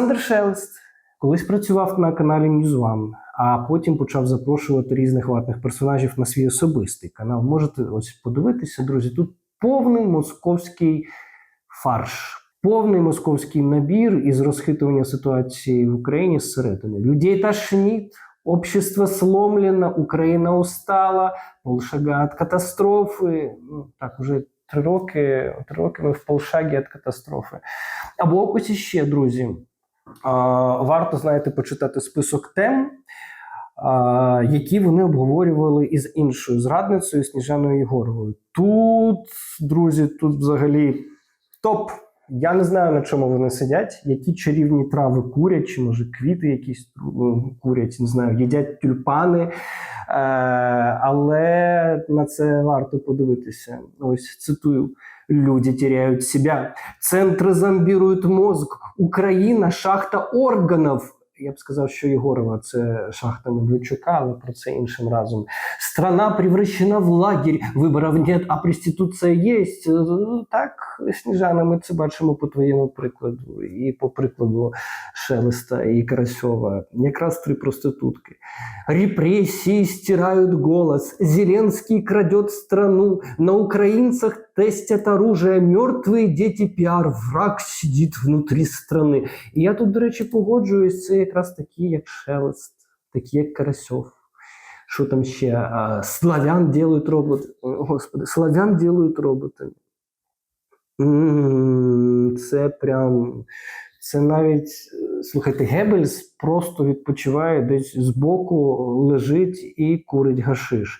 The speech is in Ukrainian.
Олександр Шелест колись працював на каналі News а потім почав запрошувати різних ватних персонажів на свій особистий канал. Можете ось подивитися, друзі. Тут повний московський фарш, повний московський набір із розхитування ситуації в Україні зсередини. Людей тошнит, общество сломлено, Україна устала, полшага від катастрофи. Ну, так, уже три роки, три роки ми в полшагі від катастрофи. Або ось іще, друзі. Варто, знаєте, почитати список тем, які вони обговорювали із іншою зрадницею Сніжаною Єгоровою. Тут, друзі, тут взагалі топ. Я не знаю, на чому вони сидять, які чарівні трави курять, чи може квіти якісь ну, курять, не знаю, їдять тюльпани. Е, але на це варто подивитися. Ось цитую. Люди теряют себя, центры зомбируют мозг, Україна шахта органів. Я б сказав, що Єгорова це шахта Медведчука, але про це іншим разом. Страна превращена в лагерь, виборів нет, а проституція є. Ну, Так, Сніжана, ми це бачимо по твоєму прикладу, і по прикладу Шелеста і Карасьова. Якраз три проститутки. Репрессии стирают голос. Зеленский крадет страну. На украинцах тестят оружие. Мертвые дети пиар. Враг сидит внутри страны. І я тут, до речі, погоджуюсь. Це якраз такі, як Шелест, такі, як Карасьов. Що там ще? Славян делают роботи. Господи, славян делают роботи. Це прям. Це навіть, слухайте, Геббельс просто відпочиває десь збоку, лежить і курить гашиш.